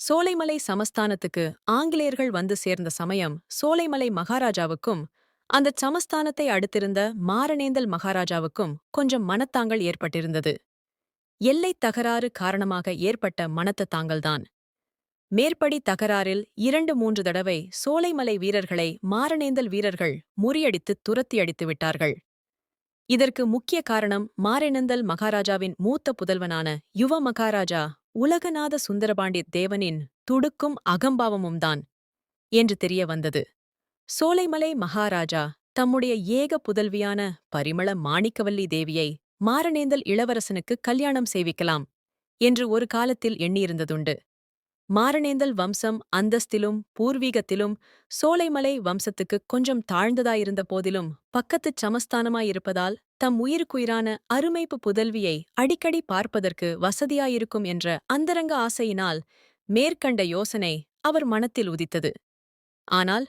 சோலைமலை சமஸ்தானத்துக்கு ஆங்கிலேயர்கள் வந்து சேர்ந்த சமயம் சோலைமலை மகாராஜாவுக்கும் அந்தச் சமஸ்தானத்தை அடுத்திருந்த மாரணேந்தல் மகாராஜாவுக்கும் கொஞ்சம் மனத்தாங்கல் ஏற்பட்டிருந்தது. எல்லைத் தகராறு காரணமாக ஏற்பட்ட மனத்த தாங்கல்தான் மேற்படி தகராறில் இரண்டு மூன்று தடவை சோலைமலை வீரர்களை மாரணேந்தல் வீரர்கள் முறியடித்து துரத்தி அடித்து விட்டார்கள். இதற்கு முக்கிய காரணம் மாரணேந்தல் மகாராஜாவின் மூத்த புதல்வனான யுவ மகாராஜா உலகநாத சுந்தரபாண்டிய தேவனின் துடுக்கும் அகம்பாவமும் தான் என்று தெரிய வந்தது. சோலைமலை மகாராஜா தம்முடைய ஏக புதல்வியான பரிமள மாணிக்கவல்லி தேவியை மாரணேந்தல் இளவரசனுக்கு கல்யாணம் செய்விக்கலாம் என்று ஒரு காலத்தில் எண்ணியிருந்ததுண்டு. மாரணேந்தல் வம்சம் அந்தஸ்திலும் பூர்வீகத்திலும் சோலைமலை வம்சத்துக்குக் கொஞ்சம் தாழ்ந்ததாயிருந்த போதிலும் பக்கத்துச் சமஸ்தானமாயிருப்பதால் தம் உயிருக்குயிரான அருமைப்பு புதல்வியை அடிக்கடி பார்ப்பதற்கு வசதியாயிருக்கும் என்ற அந்தரங்க ஆசையினால் மேற்கண்ட யோசனை அவர் மனத்தில் உதித்தது. ஆனால்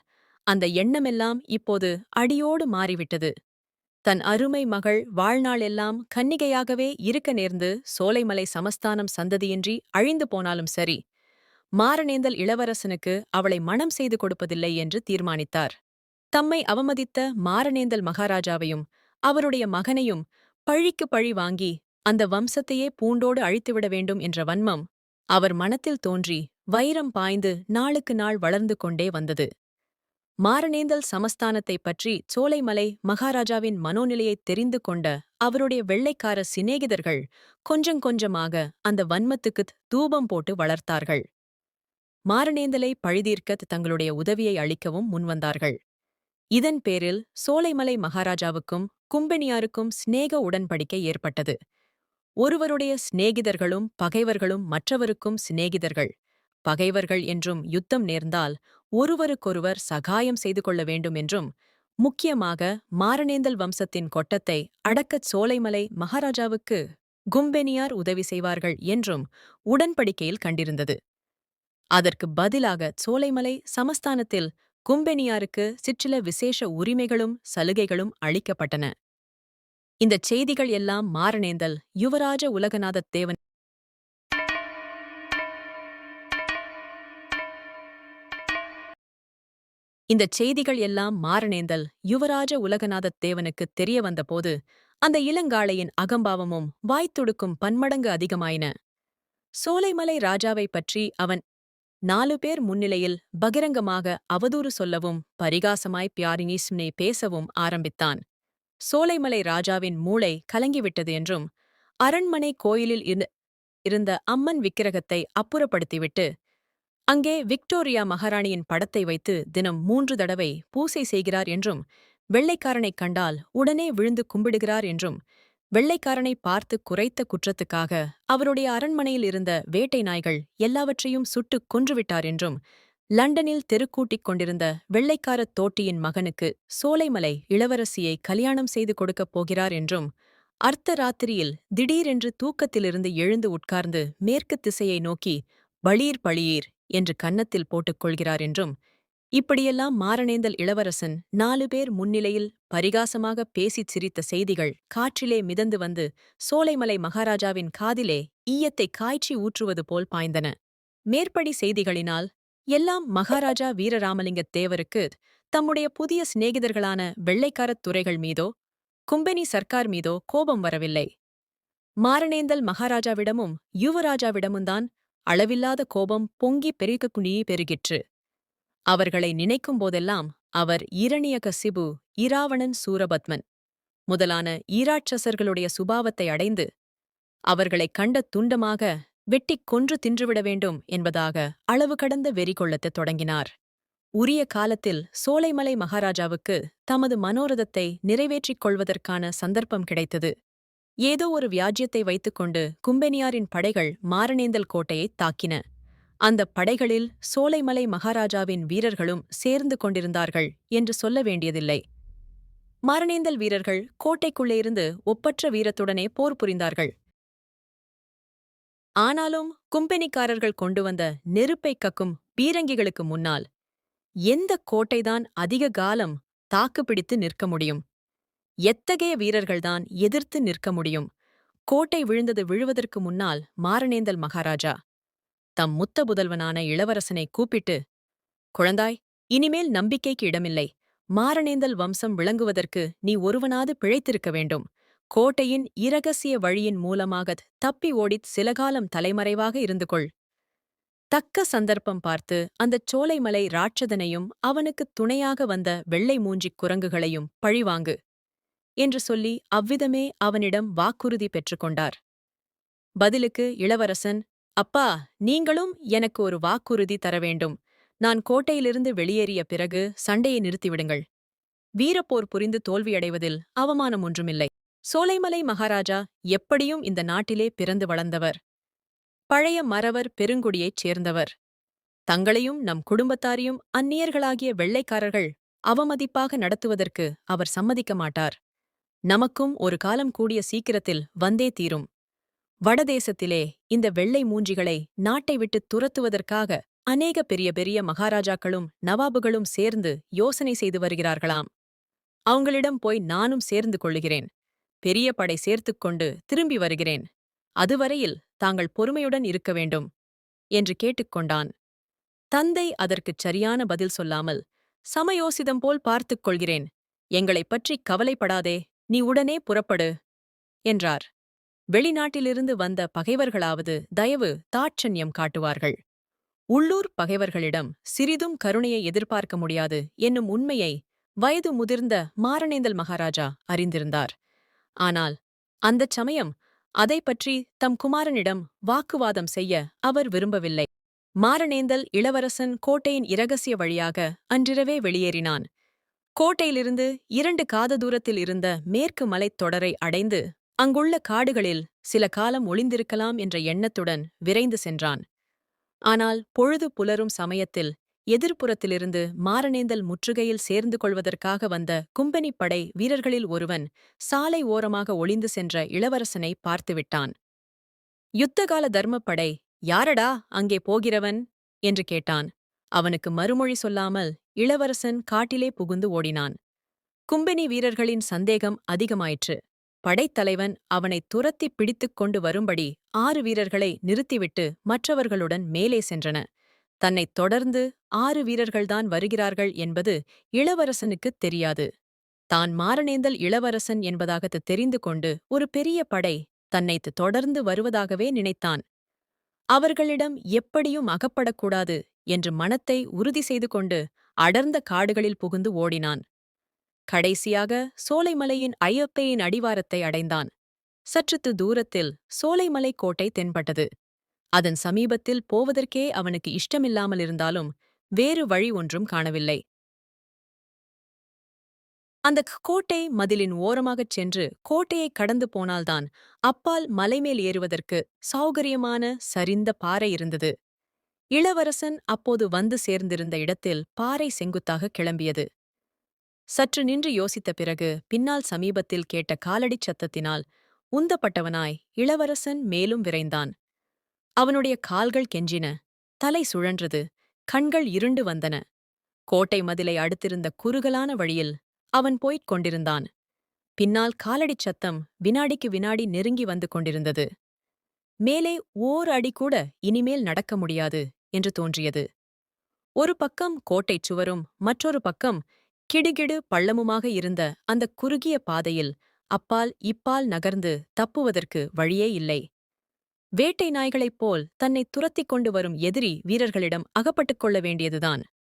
அந்த எண்ணமெல்லாம் இப்போது அடியோடு மாறிவிட்டது. தன் அருமை மகள் வாழ்நாளெல்லாம் கன்னிகையாகவே இருக்க நேர்ந்து சோலைமலை சமஸ்தானம் சந்ததியின்றி அழிந்து போனாலும் சரி மாரணேந்தல் இளவரசனுக்கு அவளை மணம் செய்து கொடுப்பதில்லை என்று தீர்மானித்தார். தம்மை அவமதித்த மாரணேந்தல் மகாராஜாவையும் அவருடைய மகனையும் பழிக்கு பழி வாங்கி அந்த வம்சத்தையே பூண்டோடு அழித்துவிட வேண்டும் என்ற வன்மம் அவர் மனத்தில் தோன்றி வைரம் பாய்ந்து நாளுக்கு நாள் வளர்ந்து கொண்டே வந்தது. மாரணேந்தல் சமஸ்தானத்தைப் பற்றி சோலைமலை மகாராஜாவின் மனோநிலையைத் தெரிந்து கொண்ட அவருடைய வெள்ளைக்கார சிநேகிதர்கள் கொஞ்சம் கொஞ்சமாக அந்த வன்மத்துக்குத் தூபம் போட்டு வளர்த்தார்கள். மாரணேந்தலை பழிதீர்க்கத் தங்களுடைய உதவியை அளிக்கவும் முன்வந்தார்கள் இதன் பேரில் சோலைமலை மகாராஜாவுக்கும் கும்பெனியாருக்கும் சிநேக உடன்படிக்கை ஏற்பட்டது. ஒருவருடைய சிநேகிதர்களும் பகைவர்களும் மற்றவருக்கும் சிநேகிதர்கள். பகைவர்கள் என்றும் யுத்தம் நேர்ந்தால் ஒருவருக்கொருவர் சகாயம் செய்து கொள்ள வேண்டும் என்றும் முக்கியமாக மாரணேந்தல் வம்சத்தின் கொட்டத்தை அடக்கச் சோலைமலை மகாராஜாவுக்கு கும்பெனியார் உதவி செய்வார்கள் என்றும் உடன்படிக்கையில் கண்டிருந்தது. அதற்கு பதிலாக சோலைமலை சமஸ்தானத்தில் கும்பெனியாருக்கு சிற்றில விசேஷ உரிமைகளும் சலுகைகளும் அளிக்கப்பட்டன. இந்தச் செய்திகள் எல்லாம் மாரணேந்தல் யுவராஜ உலகநாதத் தேவன் இந்தச் செய்திகள் எல்லாம் மாரணேந்தல் யுவராஜ உலகநாதத் தேவனுக்குத் தெரிய வந்தபோது அந்த இளங்காளையின் அகம்பாவமும் வாய்த்துடுக்கும் பன்மடங்கு அதிகமாயின. சோலைமலை ராஜாவைப் பற்றி அவன் நாலு பேர் முன்னிலையில் பகிரங்கமாக அவதூறு சொல்லவும் பரிகாசமாய் பியாரினீஸ்னே பேசவும் ஆரம்பித்தான். சோலைமலை ராஜாவின் மூளை கலங்கிவிட்டது என்றும் அரண்மனை கோயிலில் இருந்த அம்மன் விக்கிரகத்தை அப்புறப்படுத்திவிட்டு அங்கே விக்டோரியா மகாராணியின் படத்தை வைத்து தினம் மூன்று தடவை பூசை செய்கிறார் என்றும் வெள்ளைக்காரனைக் கண்டால் உடனே விழுந்து கும்பிடுகிறார் என்றும் வெள்ளைக்காரனை பார்த்து குறைத்த குற்றத்துக்காக அவருடைய அரண்மனையில் இருந்த வேட்டை நாய்கள் எல்லாவற்றையும் சுட்டுக் கொன்றுவிட்டார் என்றும் லண்டனில் தெருக்கூட்டிக் கொண்டிருந்த வெள்ளைக்காரத் தோட்டியின் மகனுக்கு சோலைமலை இளவரசியை கல்யாணம் செய்து கொடுக்கப் போகிறார் என்றும் அர்த்த ராத்திரியில் திடீரென்று தூக்கத்திலிருந்து எழுந்து உட்கார்ந்து மேற்கு திசையை நோக்கி பளீர் பளியீர் என்று கன்னத்தில் போட்டுக் கொள்கிறார் என்றும் இப்படியெல்லாம் மாரணேந்தல் இளவரசன் நாலு பேர் முன்னிலையில் பரிகாசமாக பேசிச் சிரித்த செய்திகள் காற்றிலே மிதந்து வந்து சோலைமலை மகாராஜாவின் காதிலே ஈயத்தை காய்ச்சி ஊற்றுவது போல் பாய்ந்தன. மேற்படி செய்திகளினால் எல்லாம் மகாராஜா வீரராமலிங்கத் தேவருக்கு தம்முடைய புதிய சிநேகிதர்களான வெள்ளைக்காரத் துறைகள் மீதோ கும்பெனி சர்க்கார் மீதோ கோபம் வரவில்லை. மாரணேந்தல் மகாராஜாவிடமும் யுவராஜாவிடமும்தான் அளவில்லாத கோபம் பொங்கி பெருகக்குனியே பெருகிற்று. அவர்களை நினைக்கும் போதெல்லாம் அவர் இரணியகசிபு இராவணன் சூரபத்மன். முதலான ஈராட்சசர்களுடைய சுபாவத்தை அடைந்து அவர்களைக் கண்ட துண்டமாக வெட்டிக் கொன்று தின்றுவிட வேண்டும் என்பதாக அளவு கடந்த வெறி கொள்ளத் தொடங்கினார். உரிய காலத்தில் சோலைமலை மகாராஜாவுக்கு தமது மனோரதத்தை நிறைவேற்றிக் கொள்வதற்கான சந்தர்ப்பம் கிடைத்தது. ஏதோ ஒரு வியாஜ்யத்தை வைத்துக்கொண்டு கும்பெனியாரின் படைகள் மாரணேந்தல் கோட்டையைத் தாக்கின. அந்தப் படைகளில் சோலைமலை மகாராஜாவின் வீரர்களும் சேர்ந்து கொண்டிருந்தார்கள் என்று சொல்ல வேண்டியதில்லை. மாரணேந்தல் வீரர்கள் கோட்டைக்குள்ளே இருந்து ஒப்பற்ற வீரத்துடனே போர் புரிந்தார்கள். ஆனாலும் கும்பெனிக்காரர்கள் கொண்டு வந்த நெருப்பை கக்கும் பீரங்கிகளுக்கு முன்னால் எந்த கோட்டைதான் அதிக காலம் தாக்குப்பிடித்து நிற்க முடியும்? எத்தகைய வீரர்கள்தான் எதிர்த்து நிற்க முடியும்? கோட்டை விழுந்தது விழுவதற்கு முன்னால் மாரணேந்தல் மகாராஜா தம் முத்த புதல்வனான இளவரசனை கூப்பிட்டு குழந்தாய் இனிமேல் நம்பிக்கைக்கு இடமில்லை. மாரணேந்தல் வம்சம் விளங்குவதற்கு நீ ஒருவனாது பிழைத்திருக்க வேண்டும். கோட்டையின் இரகசிய வழியின் மூலமாகத் தப்பி ஓடித் சிலகாலம் தலைமறைவாக இருந்து கொள் தக்க சந்தர்ப்பம் பார்த்து அந்தச் சோலைமலை ராட்சதனையும் அவனுக்குத் துணையாக வந்த வெள்ளை மூஞ்சிக் குரங்குகளையும் பழிவாங்கு என்று சொல்லி அவ்விதமே அவனிடம் வாக்குறுதி பெற்றுக்கொண்டார் பதிலுக்கு இளவரசன் அப்பா நீங்களும் எனக்கு ஒரு வாக்குறுதி தர வேண்டும். நான் கோட்டையிலிருந்து வெளியேறிய பிறகு சண்டையை நிறுத்திவிடுங்கள். வீரப்போர் புரிந்து தோல்வியடைவதில் அவமானம் ஒன்றுமில்லை. சோலைமலை மகாராஜா எப்படியும் இந்த நாட்டிலே பிறந்து வளர்ந்தவர். பழைய மறவர் பெருங்குடியைச் சேர்ந்தவர். தங்களையும் நம் குடும்பத்தாரையும் அந்நியர்களாகிய வெள்ளைக்காரர்கள் அவமதிப்பாக நடத்துவதற்கு அவர் சம்மதிக்க மாட்டார். நமக்கும் ஒரு காலம் கூடிய சீக்கிரத்தில் வந்தே தீரும். வடதேசத்திலே இந்த வெள்ளை மூஞ்சிகளை நாட்டை விட்டுத் துரத்துவதற்காக அநேக பெரிய பெரிய மகாராஜாக்களும் நவாபுகளும் சேர்ந்து யோசனை செய்து வருகிறார்களாம். அவங்களிடம் போய் நானும் சேர்ந்து கொள்ளுகிறேன். பெரிய படை சேர்த்துக் கொண்டு திரும்பி வருகிறேன். அதுவரையில் தாங்கள் பொறுமையுடன் இருக்க வேண்டும். என்று கேட்டுக்கொண்டான் தந்தை அதற்குச் சரியான பதில் சொல்லாமல் சமயோசிதம் போல் பார்த்துக் கொள்கிறேன். எங்களைப் பற்றிக் கவலைப்படாதே நீ உடனே புறப்படு என்றார். வெளிநாட்டிலிருந்து வந்த பகைவர்களாவது தயவு தாட்சண்யம் காட்டுவார்கள். உள்ளூர் பகைவர்களிடம் சிறிதும் கருணையை எதிர்பார்க்க முடியாது என்னும் உண்மையை வயது முதிர்ந்த மாரணேந்தல் மகாராஜா அறிந்திருந்தார். ஆனால் அந்தச் சமயம் அதை பற்றி தம் குமாரனிடம் வாக்குவாதம் செய்ய அவர் விரும்பவில்லை. மாரணேந்தல் இளவரசன் கோட்டையின் இரகசிய வழியாக அன்றிரவே வெளியேறினான். கோட்டையிலிருந்து இரண்டு காத தூரத்தில் இருந்த மேற்கு மலைத் தொடரை அடைந்து அங்குள்ள காடுகளில் சில காலம் ஒளிந்திருக்கலாம் என்ற எண்ணத்துடன் விரைந்து சென்றான். ஆனால் பொழுது புலரும் சமயத்தில் எதிர்ப்புறத்திலிருந்து மாரணேந்தல் முற்றுகையில் சேர்ந்து கொள்வதற்காக வந்த கும்பனிப் படை வீரர்களில் ஒருவன் சாலை ஓரமாக ஒளிந்து சென்ற இளவரசனை பார்த்துவிட்டான். யுத்தகால தர்மப்படை யாரடா அங்கே போகிறவன்? என்று கேட்டான். அவனுக்கு மறுமொழி சொல்லாமல் இளவரசன் காட்டிலே புகுந்து ஓடினான். கும்பனி வீரர்களின் சந்தேகம் அதிகமாயிற்று. படைத்தலைவன் அவனை துரத்திப் பிடித்துக் கொண்டு வரும்படி ஆறு வீரர்களை நிறுத்திவிட்டு மற்றவர்களுடன் மேலே சென்றன. தன்னைத் தொடர்ந்து ஆறு வீரர்கள்தான் வருகிறார்கள் என்பது இளவரசனுக்குத் தெரியாது. தான் மாரணேந்தல் இளவரசன் என்பதாகத் தெரிந்து கொண்டு ஒரு பெரிய படை தன்னைத் தொடர்ந்து வருவதாகவே நினைத்தான். அவர்களிடம் எப்படியும் அகப்படக்கூடாது என்று மனத்தை உறுதி செய்து கொண்டு அடர்ந்த காடுகளில் புகுந்து ஓடினான். கடைசியாக சோலைமலையின் ஐயப்பையின் அடிவாரத்தை அடைந்தான். சற்றுத்து தூரத்தில் சோலைமலை கோட்டை தென்பட்டது. அதன் சமீபத்தில் போவதற்கே அவனுக்கு இஷ்டமில்லாமல் இருந்தாலும் வேறு வழி ஒன்றும் காணவில்லை. அந்த கோட்டை மதிலின் ஓரமாகச் சென்று கோட்டையைக் கடந்து போனால்தான் அப்பால் மலைமேல் ஏறுவதற்கு சௌகரியமான சரிந்த பாறை இருந்தது. இளவரசன் அப்போது வந்து சேர்ந்திருந்த இடத்தில் பாறை செங்குத்தாக கிளம்பியது. சற்று நின்று யோசித்த பிறகு பின்னால் சமீபத்தில் கேட்ட காலடிச் சத்தத்தினால் உந்தப்பட்டவனாய் இளவரசன் மேலும் விரைந்தான். அவனுடைய கால்கள் கெஞ்சின தலை சுழன்றது கண்கள் இருண்டு வந்தன. கோட்டை மதிலை அடுத்திருந்த குறுகலான வழியில் அவன் போய்க் கொண்டிருந்தான். பின்னால் காலடிச் சத்தம் வினாடிக்கு வினாடி நெருங்கி வந்து கொண்டிருந்தது. மேலே ஓர் அடி கூட இனிமேல் நடக்க முடியாது என்று தோன்றியது. ஒரு பக்கம் கோட்டைச் சுவரும் மற்றொரு பக்கம் கிடுகிடு பள்ளமுமாக இருந்த அந்த குறுகிய பாதையில் அப்பால் இப்பால் நகர்ந்து தப்புவதற்கு வழியே இல்லை. வேட்டை நாய்களைப் போல் தன்னை துரத்திக் கொண்டு வரும் எதிரி வீரர்களிடம் அகப்பட்டுக் கொள்ள வேண்டியதுதான்.